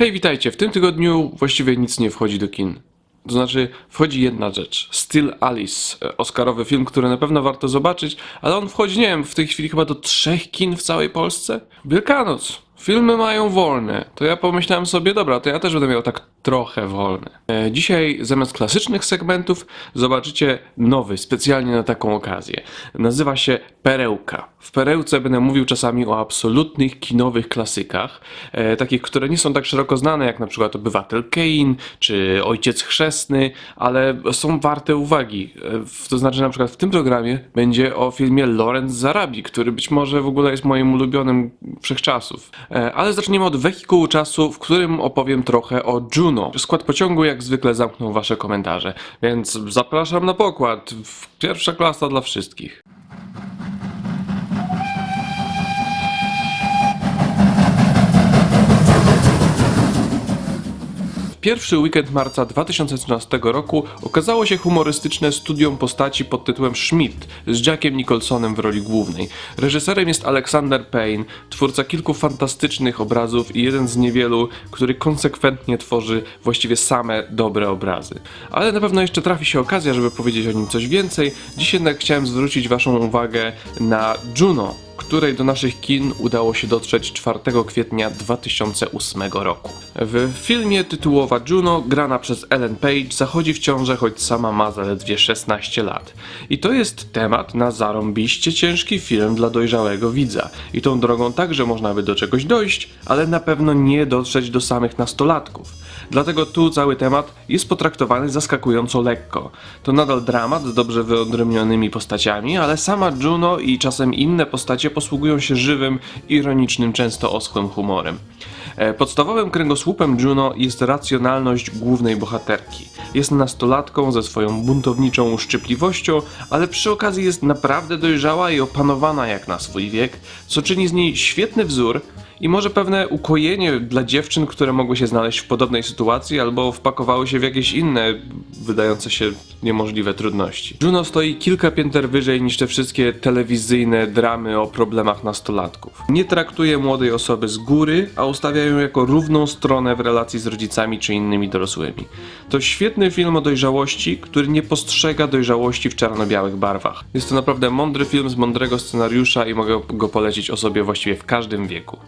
Hej, witajcie. W tym tygodniu właściwie nic nie wchodzi do kin. To znaczy, wchodzi jedna rzecz. Still Alice, Oscarowy film, który na pewno warto zobaczyć, ale on wchodzi, nie wiem, w tej chwili chyba do trzech kin w całej Polsce. Wielkanoc. Filmy mają wolne. To ja pomyślałem sobie, dobra, to ja też będę miał tak trochę wolne. E, dzisiaj zamiast klasycznych segmentów zobaczycie nowy, specjalnie na taką okazję. Nazywa się Perełka. W Perełce będę mówił czasami o absolutnych kinowych klasykach, e, takich, które nie są tak szeroko znane jak na przykład Obywatel Kane czy Ojciec Chrzestny, ale są warte uwagi. E, to znaczy na przykład w tym programie będzie o filmie Lorenz Zarabi, który być może w ogóle jest moim ulubionym wszechczasów. E, ale zaczniemy od wehikułu czasu, w którym opowiem trochę o Juno. Skład pociągu jak zwykle zamknął wasze komentarze, więc zapraszam na pokład. Pierwsza klasa dla wszystkich. Pierwszy weekend marca 2013 roku okazało się humorystyczne studium postaci pod tytułem Schmidt z Jackiem Nicholsonem w roli głównej. Reżyserem jest Alexander Payne, twórca kilku fantastycznych obrazów i jeden z niewielu, który konsekwentnie tworzy właściwie same dobre obrazy. Ale na pewno jeszcze trafi się okazja, żeby powiedzieć o nim coś więcej. Dziś jednak chciałem zwrócić waszą uwagę na Juno, której do naszych kin udało się dotrzeć 4 kwietnia 2008 roku. W filmie tytułowa Juno, grana przez Ellen Page, zachodzi w ciążę, choć sama ma zaledwie 16 lat. I to jest temat na zarąbiście ciężki film dla dojrzałego widza. I tą drogą także można by do czegoś dojść, ale na pewno nie dotrzeć do samych nastolatków. Dlatego tu cały temat jest potraktowany zaskakująco lekko. To nadal dramat z dobrze wyodrębnionymi postaciami, ale sama Juno i czasem inne postacie posługują się żywym, ironicznym, często oschłym humorem. E, Podstawowym kręgosłupem Juno jest racjonalność głównej bohaterki. Jest nastolatką ze swoją buntowniczą uszczypliwością, ale przy okazji jest naprawdę dojrzała i opanowana jak na swój wiek, co czyni z niej świetny wzór i może pewne ukojenie dla dziewczyn, które mogły się znaleźć w podobnej sytuacji albo wpakowały się w jakieś inne, wydające się niemożliwe trudności. Juno stoi kilka pięter wyżej niż te wszystkie telewizyjne dramy o problemach nastolatków. Nie traktuje młodej osoby z góry, a ustawia ją jako równą stronę w relacji z rodzicami czy innymi dorosłymi. To świetny film o dojrzałości, który nie postrzega dojrzałości w czarno-białych barwach. Jest to naprawdę mądry film z mądrego scenariusza i mogę go polecić osobie właściwie w każdym wieku.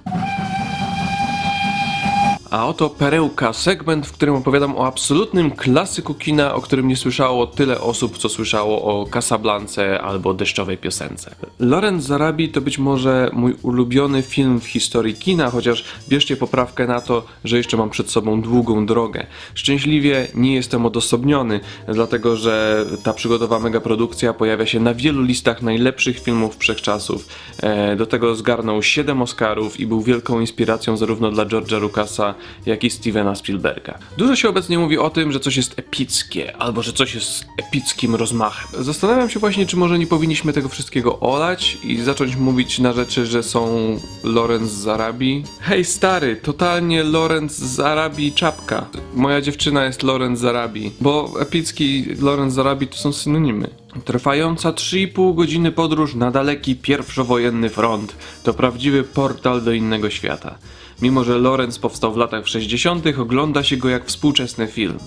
A oto Perełka, segment, w którym opowiadam o absolutnym klasyku kina, o którym nie słyszało tyle osób, co słyszało o Casablance albo Deszczowej Piosence. Lorenz Zarabi to być może mój ulubiony film w historii kina, chociaż bierzcie poprawkę na to, że jeszcze mam przed sobą długą drogę. Szczęśliwie nie jestem odosobniony, dlatego że ta przygodowa megaprodukcja pojawia się na wielu listach najlepszych filmów wszechczasów. E, Do tego zgarnął 7 Oscarów i był wielką inspiracją zarówno dla George'a Lucasa, jak i Stevena Spielberga. Dużo się obecnie mówi o tym, że coś jest epickie, albo że coś jest epickim rozmachem. Zastanawiam się właśnie, czy może nie powinniśmy tego wszystkiego olać i zacząć mówić na rzeczy, że są Lorenz z Arabii. Hej stary, totalnie Lorenz z Arabii czapka. Moja dziewczyna jest Lorenz z Arabii, bo epicki Lorenz z Arabii to są synonimy. Trwająca 3,5 godziny podróż na daleki pierwszowojenny front to prawdziwy portal do innego świata. Mimo, że Lorenz powstał w latach 60., ogląda się go jak współczesny film.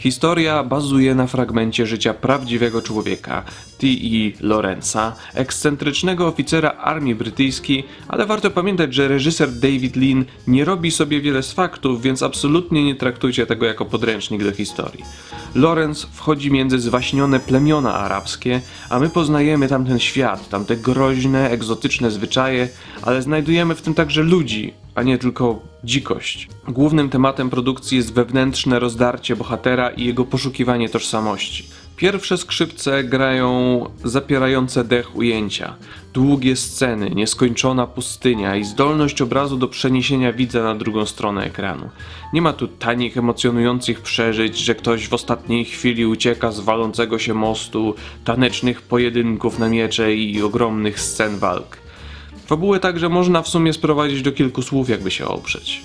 Historia bazuje na fragmencie życia prawdziwego człowieka, T.E. Lorenza, ekscentrycznego oficera armii brytyjskiej, ale warto pamiętać, że reżyser David Lean nie robi sobie wiele z faktów, więc absolutnie nie traktujcie tego jako podręcznik do historii. Lorenz wchodzi między zwaśnione plemiona arabskie, a my poznajemy tamten świat, tamte groźne, egzotyczne zwyczaje, ale znajdujemy w tym także ludzi, a nie tylko dzikość. Głównym tematem produkcji jest wewnętrzne rozdarcie bohatera i jego poszukiwanie tożsamości. Pierwsze skrzypce grają zapierające dech ujęcia, długie sceny, nieskończona pustynia i zdolność obrazu do przeniesienia widza na drugą stronę ekranu. Nie ma tu tanich, emocjonujących przeżyć, że ktoś w ostatniej chwili ucieka z walącego się mostu, tanecznych pojedynków na miecze i ogromnych scen walk. Fabułę także można w sumie sprowadzić do kilku słów, jakby się oprzeć.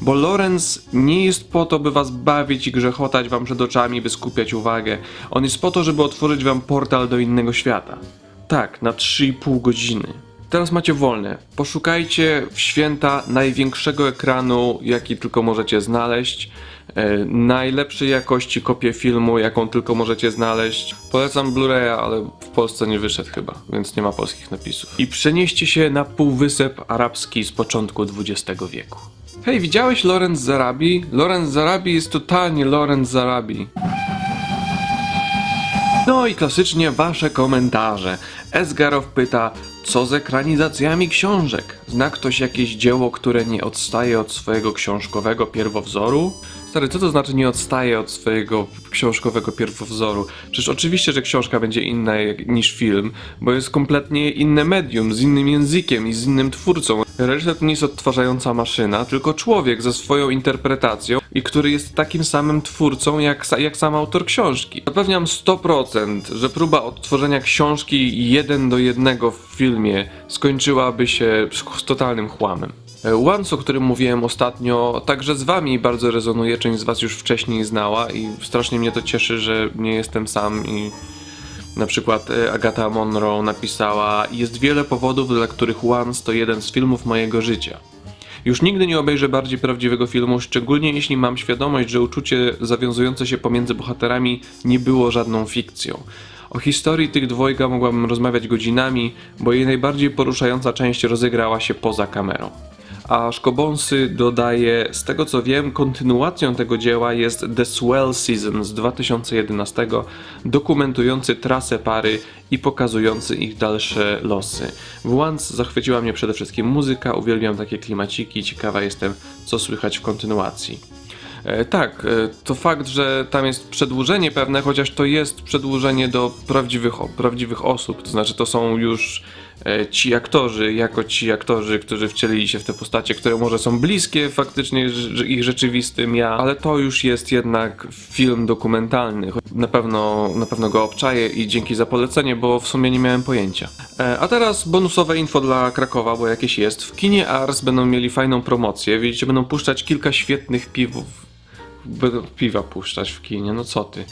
Bo Lorenz nie jest po to, by was bawić i grzechotać wam przed oczami, by skupiać uwagę. On jest po to, żeby otworzyć wam portal do innego świata. Tak, na 3,5 godziny. Teraz macie wolne. Poszukajcie w święta największego ekranu, jaki tylko możecie znaleźć. E, najlepszej jakości kopię filmu, jaką tylko możecie znaleźć. Polecam Blu-raya, ale w Polsce nie wyszedł chyba, więc nie ma polskich napisów. I przenieście się na półwysep arabski z początku XX wieku. Hej, widziałeś Lorenz Zarabi? Lorenz Zarabi jest totalnie Lorenz Zarabi. No i klasycznie wasze komentarze. Esgarow pyta, co z ekranizacjami książek? Zna ktoś jakieś dzieło, które nie odstaje od swojego książkowego pierwowzoru? Stary, co to znaczy nie odstaje od swojego książkowego pierwowzoru? Przecież oczywiście, że książka będzie inna niż film, bo jest kompletnie inne medium, z innym językiem i z innym twórcą. Reżyser to nie jest odtwarzająca maszyna, tylko człowiek ze swoją interpretacją i który jest takim samym twórcą jak, jak sam autor książki. Zapewniam 100%, że próba odtworzenia książki jeden do jednego w filmie skończyłaby się z totalnym chłamem. Once, o którym mówiłem ostatnio, także z wami bardzo rezonuje, część z was już wcześniej znała i strasznie mnie to cieszy, że nie jestem sam i na przykład e, Agata Monroe napisała Jest wiele powodów, dla których Once to jeden z filmów mojego życia. Już nigdy nie obejrzę bardziej prawdziwego filmu, szczególnie jeśli mam świadomość, że uczucie zawiązujące się pomiędzy bohaterami nie było żadną fikcją. O historii tych dwojga mogłabym rozmawiać godzinami, bo jej najbardziej poruszająca część rozegrała się poza kamerą. A Szkobąsy dodaje, z tego co wiem, kontynuacją tego dzieła jest The Swell Season z 2011, dokumentujący trasę pary i pokazujący ich dalsze losy. W Once zachwyciła mnie przede wszystkim muzyka, uwielbiam takie klimaciki, ciekawa jestem, co słychać w kontynuacji. E, tak, e, to fakt, że tam jest przedłużenie pewne, chociaż to jest przedłużenie do prawdziwych, prawdziwych osób, to znaczy to są już ci aktorzy, jako ci aktorzy, którzy wcielili się w te postacie, które może są bliskie faktycznie ich rzeczywistym ja, ale to już jest jednak film dokumentalny. Na pewno, na pewno go obczaję i dzięki za polecenie, bo w sumie nie miałem pojęcia. E, A teraz bonusowe info dla Krakowa, bo jakieś jest. W kinie Ars będą mieli fajną promocję, widzicie, będą puszczać kilka świetnych piwów będą piwa puszczać w kinie, no co ty.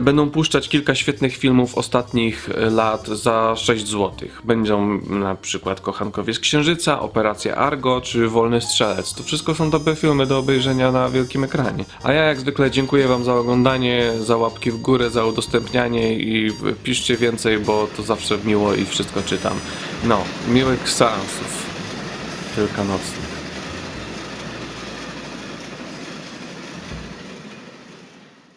Będą puszczać kilka świetnych filmów ostatnich e, lat za 6 zł. Będą na przykład Kochankowie z Księżyca, Operacja Argo czy Wolny Strzelec. To wszystko są dobre filmy do obejrzenia na wielkim ekranie. A ja jak zwykle dziękuję wam za oglądanie, za łapki w górę, za udostępnianie i piszcie więcej, bo to zawsze miło i wszystko czytam. No, miłych seansów wielkanocnych.